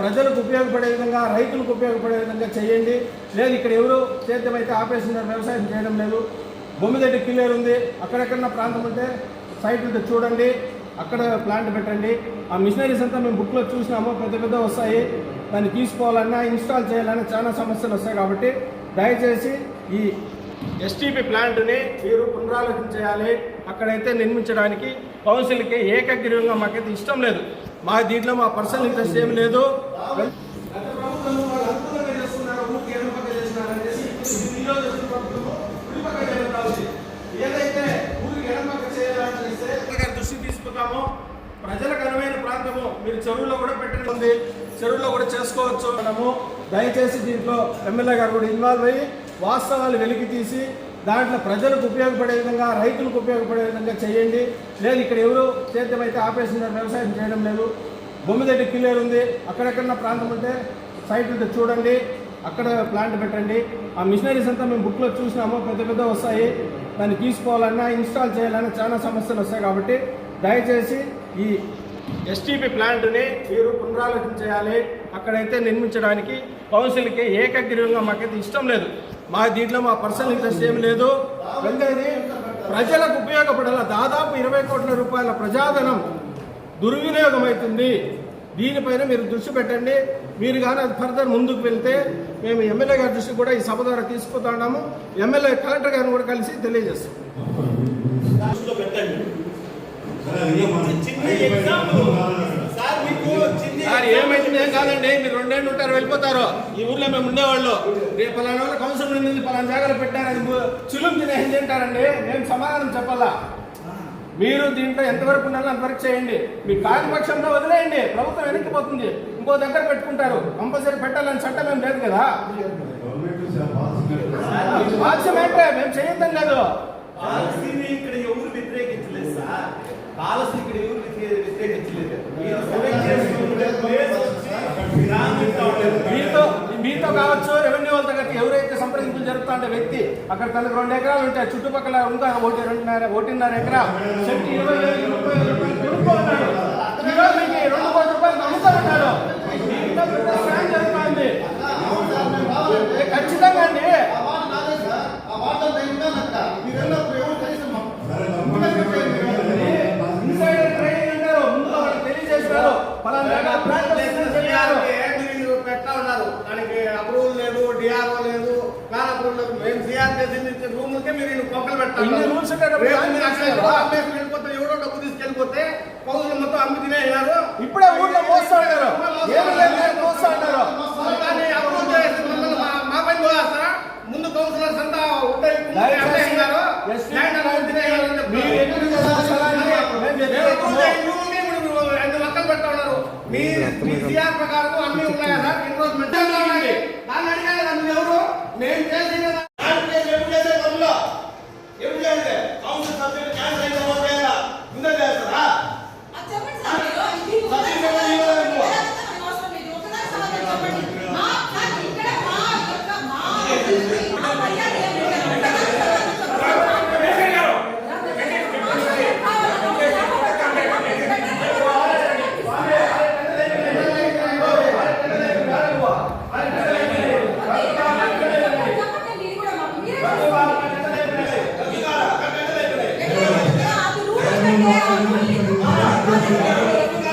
ప్రజలకు ఉపయోగపడే విధంగా రైతులకు ఉపయోగపడే విధంగా చేయండి. లేదు ఇక్కడ ఎవరు సేద్యమైతే ఆపేస్తున్నారు వ్యవసాయం చేయడం లేదు. బొమ్మిదెడ్డి క్లియర్ ఉంది. అక్కడెక్కడన్నా ప్రాంతం ఉంటే సైట్ ఉంటే చూడండి. అక్కడ ప్లాంట్ పెట్టండి. ఆ మిషనరీస్ అంతా మేము బుక్లో చూసినాము. పెద్ద పెద్ద వస్తాయి. దాన్ని తీసుకోవాలన్నా ఇన్స్టాల్ చేయాలన్నా చాలా సమస్యలు వస్తాయి కాబట్టి దయచేసి ఈ ఎస్టీపీ ప్లాంట్ని మీరు పునరాలోచన చేయాలి. అక్కడైతే నిర్మించడానికి కౌన్సిల్కి ఏకగ్రీవంగా మాకైతే ఇష్టం లేదు. మా దీంట్లో మా పర్సనల్ ఇంట్రెస్ట్ ఏం లేదు. ప్రజలకు అనువైన ప్రాంతము మీరు చెరువులో కూడా పెట్టడం చెరువులో కూడా చేసుకోవచ్చు. మనము దయచేసి దీంట్లో ఎమ్మెల్యే గారు కూడా ఇన్వాల్వ్ అయ్యి వాస్తవాలు వెలికి తీసి దాంట్లో ప్రజలకు ఉపయోగపడే విధంగా రైతులకు ఉపయోగపడే విధంగా చేయండి. లేదు ఇక్కడ ఎవరు సేద్యమైతే ఆపేస్తున్నారు వ్యవసాయం చేయడం లేదు. బొమ్మిదెడ్డి క్లియర్ ఉంది. అక్కడెక్కడ ప్రాంతం ఉంటే సైట్ ఉంటే చూడండి. అక్కడ ప్లాంట్ పెట్టండి. ఆ మిషనరీస్ అంతా మేము బుక్లో చూసినాము. పెద్ద పెద్ద వస్తాయి. దాన్ని తీసుకోవాలన్నా ఇన్స్టాల్ చేయాలన్నా చాలా సమస్యలు వస్తాయి కాబట్టి దయచేసి ఈ ఎస్టీపీ ప్లాంట్ని మీరు పునరాలోచన చేయాలి. అక్కడైతే నిర్మించడానికి కౌన్సిల్కి ఏకగ్రీవంగా మాకైతే ఇష్టం లేదు. మా దీంట్లో మా పర్సనల్ ఇంట్రెస్ట్ ఏం లేదు. రెండోది ప్రజలకు ఉపయోగపడేలా దాదాపు ఇరవై కోట్ల రూపాయల ప్రజాధనం దుర్వినియోగం అవుతుంది దీనిపైన మీరు దృష్టి పెట్టండి. మీరు కానీ అది ఫర్దర్ ముందుకు వెళ్తే మేము ఎమ్మెల్యే గారి దృష్టి కూడా ఈ సభ ద్వారా తీసుకుతున్నాము ఎమ్మెల్యే కలెక్టర్ గారిని కూడా కలిసి తెలియజేస్తాం. పెట్టండి చిన్న ఎగ్జాంపుల్ సార్ మీకు చిన్న సార్ ఏమైంది ఏం కాదండి. మీరు రెండేళ్ళు ఉంటారు వెళ్ళిపోతారు. ఈ ఊర్లో మేము ఉండేవాళ్ళు. రేపు పలానా వాళ్ళ కౌన్సిల్ నుండి పలానా జాగాలో పెట్టారని చులుం తినేసి తింటారండి? మేము సమాధానం చెప్పాలా? మీరు దీంట్లో ఎంతవరకు ఉండాలో అంతవరకు చేయండి. మీ కాకపక్షంలో వదిలేయండి. ప్రభుత్వం వెనక్కిపోతుంది. ఇంకో దగ్గర పెట్టుకుంటారు. కంపల్సరీ పెట్టాలని చట్టం ఏం లేదు కదా? మేము చేయొద్దని లేదు. పాలసీని ఇక్కడ ఎవరు వ్యతిరేకించలేదు సార్. పాలసీ ఇక్కడ ఎవరు వ్యతిరే- వ్యతిరేకించలేదు మీరు సెలెక్ట్ చేసుకునే ప్లేస్ వచ్చి గ్రామీణ ఉండేది. మీతో మీతో కావచ్చు రెవెన్యూ వాళ్ళతో కట్టి ఎవరైతే సంప్రదింపులు జరుగుతా అంటే వ్యక్తి అక్కడ తనకు రెండు ఎకరాలు ఉంటాయి చుట్టుపక్కల ఇంకా ఒకటి రెండున్నర ఒకటిన్నర ఎకరా? చెట్టు ఇరవై వేలు ముప్పై రూపాయలు కొనుక్కోమన్నాడు. మీకు రెండు కోట్ల రూపాయలు అమ్ముతామన్నాడు ఇంకా పెద్ద స్కామ్ జరుగుతోంది ఏ, ఖచ్చితంగా అండి ఇన్సైడర్ ట్రైనింగ్ అంటారు ముందు వాళ్ళకి తెలియజేసినారు పలానా జాగా ప్లాన్ చేస్తుందని చెప్పారు మీరు పెట్టా ఉన్నారు దానికి అప్రూవల్ లేదు డిఆర్ఓ లేదు ప్లాన్ అప్రూవల్ లేదు మేము సిఆర్ చేసి రూములకే మీరు ఇన్ని కొక్కలు పెట్టాలి ఇన్ని rules ఉండేటప్పుడు రేపు ప్లాన్ మీరు అక్కడ చేస్తారు. ఎవరో డబ్బు తీసుకెళ్ళిపోతే పౌరులు మొత్తం అమ్మి తినేయారు ఇప్పుడే ఊర్లో మోస్తా ఉన్నారు మోస్తా ఉన్నారు మా- పని పోయేస్తారా ముందు కౌన్సిలర్స్ అంతా ఉంటాయి. మీ మీ సిఆర్ ప్రకారం అన్ని ఉన్నాయా సార్ ఎన్రోల్మెంట్ ఉన్నాయి దాన్ని అడిగారు కదా మీరు ఎవరు నేను చేసిన ఎప్పుడు చేసే పనులు ఎప్పుడు చేయాలి కౌన్సిల్ సభ్యులు క్యాన్సిల్ అయిన తర్వాత ముందే చేస్తారా అది చెప్పండి సార్ మీరు. ఇది సబ్సిడీ ఇవ్వాలి, ఇవ్వాలి నువ్వు. మనకు అవసరం లేదు. ఒకసారి సమాధానం చెప్పండి. మా సార్ ఇక్కడ మా యొక్క మా మా మర్యాద ఏం లేదు. ఒకసారి సమాధానం చెప్పండి మీరు కూడా మాకు మీరే చేసుకోండి. అది రూల్ పెట్టే ఆ రూల్ ఇంకా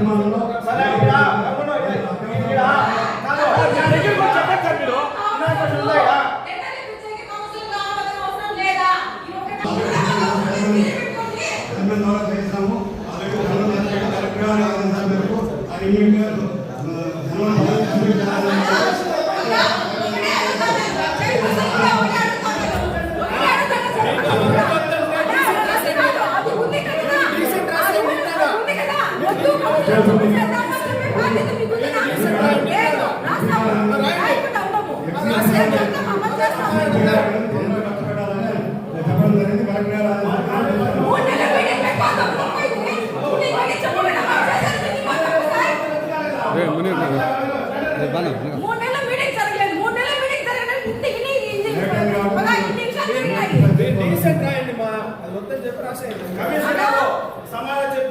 அபிமானம் రీసెంట్ రాయండి మా అది వద్దని చెప్పి రాసేయండి సమాధానం చెప్పి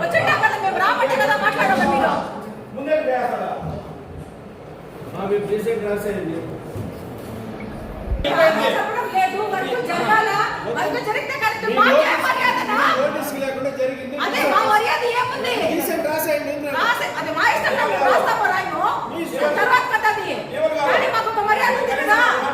వచ్చేటా కదా మేము రాబట్టే కదా మాట్లాడాలి మీరు ముందే పోయారా మా మీరు చేసే క్లాస్ ఏంటి లేదు వరకు మర్యాద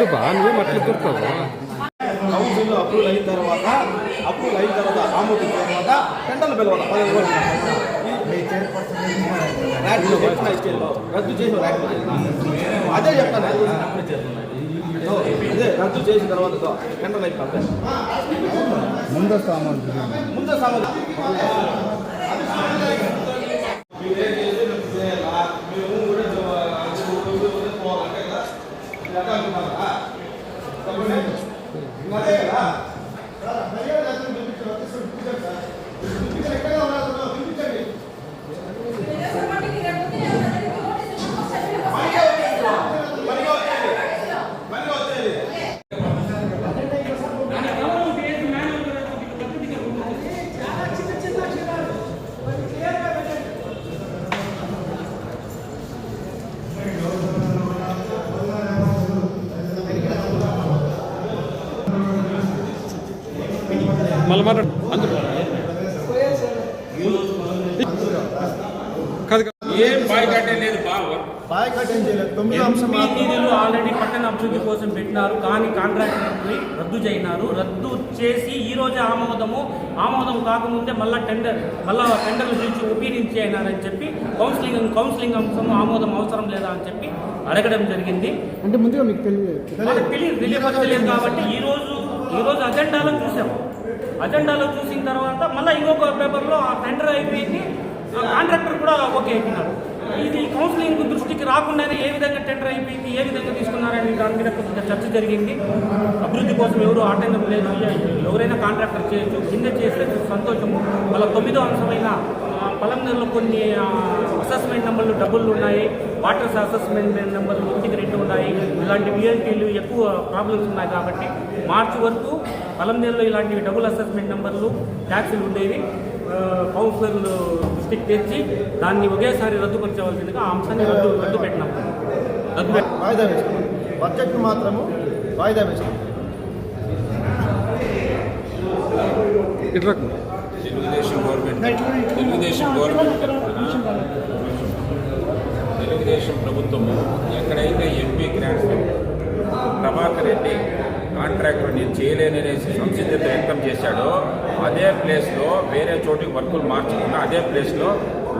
ముందు బా నువ్వే మట్లు కుడతావు? కౌన్సిల్ అప్రూవల్ అయిన తర్వాత అప్రూవల్ అయిన తర్వాత ఆమోదించిన తర్వాత టెండర్లు పిలవాలి. పదిహేను రోజులు. రద్దు చేసి అదే చెప్తాను రద్దు చేసిన తర్వాత టెండర్లు అయిపోతాయి. ముందు సామాన్ ముందు సామాన్ మాత్రం నిధులు ఆల్రెడీ పట్టణ అభివృద్ధి కోసం పెట్టినారు కానీ కాంట్రాక్టర్ని రద్దు చేయనారు. రద్దు చేసి ఈ రోజే ఆమోదము. ఆమోదం కాకముందే మళ్ళా టెండర్ మళ్ళా టెండర్లు పిలిచి ఒపీనియన్ చేయనారని చెప్పి కౌన్సిలింగ్ కౌన్సిలింగ్ అంశం ఆమోదం అవసరం లేదా అని చెప్పి అడగడం జరిగింది. అంటే ముందుగా మీకు తెలియదు. తెలియదు తెలియదు. కాబట్టి ఈ రోజు ఈ రోజు అజెండాలో చూసాం అజెండాలో చూసిన తర్వాత మళ్ళీ ఇంకొక పేపర్లో ఆ టెండర్ అయిపోయింది. కాంట్రాక్టర్ కూడా ఓకే అయిపోయినారు. ఇది కౌన్సిలింగ్ దృష్టికి రాకుండానే ఏ విధంగా టెండర్ అయిపోయింది ఏ విధంగా తీసుకున్నారని దాని మీద కొంచెం చర్చ జరిగింది. అభివృద్ధి కోసం ఎవరు ఆటంకం లేదు. ఎవరైనా కాంట్రాక్టర్ చేయొచ్చు. కింద చేస్తే సంతోషము. వాళ్ళ తొమ్మిదో అంశమైన పొలంలో కొన్ని అసెస్మెంట్ నెంబర్లు డబ్బులు ఉన్నాయి. వాటర్ అసెస్మెంట్ నెంబర్లు ఒకటికి రెండు ఉన్నాయి. ఇలాంటి విఎల్టీలు ఎక్కువ ప్రాబ్లమ్స్ ఉన్నాయి కాబట్టి మార్చి వరకు పలంనేరులో ఇలాంటి డబుల్ అసెస్మెంట్ నెంబర్లు ట్యాక్సీలు ఉండేవి. కౌన్సిలర్లు దృష్టికి తెచ్చి దాన్ని ఒకేసారి రద్దుపరచవలసిందిగా ఆ అంశాన్ని రద్దు రద్దు పెట్టినాం. రద్దు వాయిదా వేస్తాం. బడ్జెట్ మాత్రము వాయిదా వేస్తాం. తెలుగుదేశం గవర్నమెంట్. తెలుగుదేశం గవర్నమెంట్ తెలుగుదేశం ప్రభుత్వము ఎక్కడైతే MP grants Prabhakar Reddy contractor నేను చేయలేననేసి సంసిద్ధత వ్యక్తం చేశాడో అదే ప్లేస్లో వేరే చోటికి వర్కులు మార్చకుండా అదే ప్లేస్లో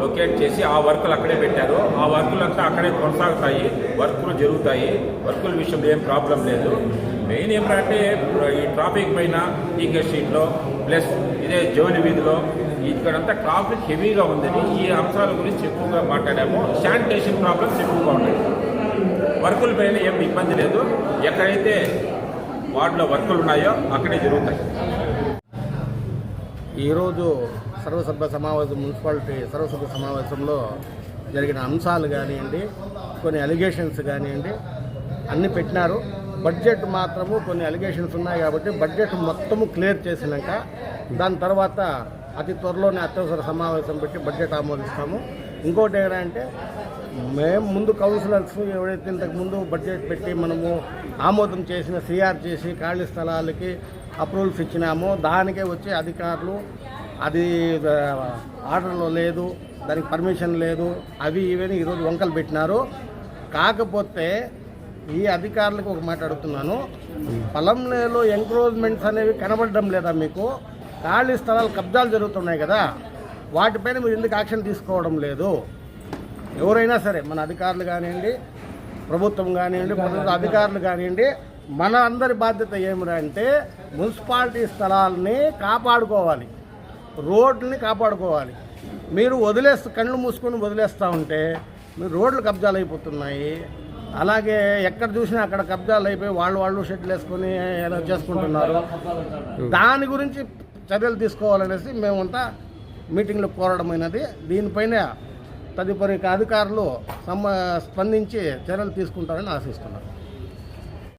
లొకేట్ చేసి ఆ వర్కులు అక్కడే పెట్టారు. ఆ వర్కులు అంతా అక్కడే కొనసాగుతాయి వర్కులు జరుగుతాయి వర్కుల విషయంలో ఏం ప్రాబ్లం లేదు. మెయిన్ ఏమిటంటే ఈ ట్రాఫిక్ పైన టీకే స్ట్రీట్లో ప్లస్ ఇదే జోలి వీధిలో ఇక్కడంతా ట్రాఫిక్ హెవీగా ఉందని ఈ అంశాల గురించి ఎక్కువగా మాట్లాడాము. శానిటేషన్ ప్రాబ్లమ్స్ ఎక్కువగా ఉన్నాయి. వర్కుల పైన ఏం ఇబ్బంది లేదు. ఎక్కడైతే వార్డులో వర్కులు ఉన్నాయో అక్కడే జరుగుతాయి. ఈరోజు సర్వసభ్య సమావేశం మున్సిపాలిటీ సర్వసభ్య సమావేశంలో జరిగిన అంశాలు కానివ్వండి కొన్ని అలిగేషన్స్ కానివ్వండి అన్నీ పెట్టినారు. బడ్జెట్ మాత్రము కొన్ని అలిగేషన్స్ ఉన్నాయి కాబట్టి బడ్జెట్ మొత్తము క్లియర్ చేసినాక దాని తర్వాత అతి త్వరలోనే అత్యవసర సమావేశం పెట్టి బడ్జెట్ ఆమోదిస్తాము. ఇంకోటి ఏంటంటే మేము ముందు కౌన్సిలర్స్ ఎవరైతే ఇంతకు ముందు బడ్జెట్ పెట్టి మనము ఆమోదం చేసిన సిఆర్ చేసి ఖాళీ స్థలాలకి అప్రూవల్స్ ఇచ్చినామో దానికే వచ్చే అధికారులు అది ఆర్డర్లో లేదు దానికి పర్మిషన్ లేదు అవి ఇవని ఈరోజు వంకలు పెట్టినారు. కాకపోతే ఈ అధికారులకు ఒక మాట అడుగుతున్నాను. పొలంలో ఎంక్రోజ్మెంట్స్ అనేవి కనబడడం లేదా మీకు? ఖాళీ స్థలాలు కబ్జాలు జరుగుతున్నాయి కదా వాటిపైన మీరు ఎందుకు యాక్షన్ తీసుకోవడం లేదు? ఎవరైనా సరే మన అధికారులు కానివ్వండి ప్రభుత్వం కానివ్వండి ప్రభుత్వ అధికారులు కానివ్వండి మన అందరి బాధ్యత ఏమిటంటే మున్సిపాలిటీ స్థలాల్ని కాపాడుకోవాలి రోడ్లని కాపాడుకోవాలి. మీరు వదిలేస్తూ కళ్ళు మూసుకొని వదిలేస్తూ ఉంటే మీరు రోడ్లు కబ్జాలు అయిపోతున్నాయి. అలాగే ఎక్కడ చూసినా అక్కడ కబ్జాలు అయిపోయి వాళ్ళు వాళ్ళు షెడ్లు వేసుకొని ఏదో చేసుకుంటున్నారు. దాని గురించి చర్యలు తీసుకోవాలనేసి మేమంతా మీటింగ్లో కోరడమైనది దీనిపైన తదుపరి అధికారులు సమ స్పందించి చర్యలు తీసుకుంటారని ఆశిస్తున్నాను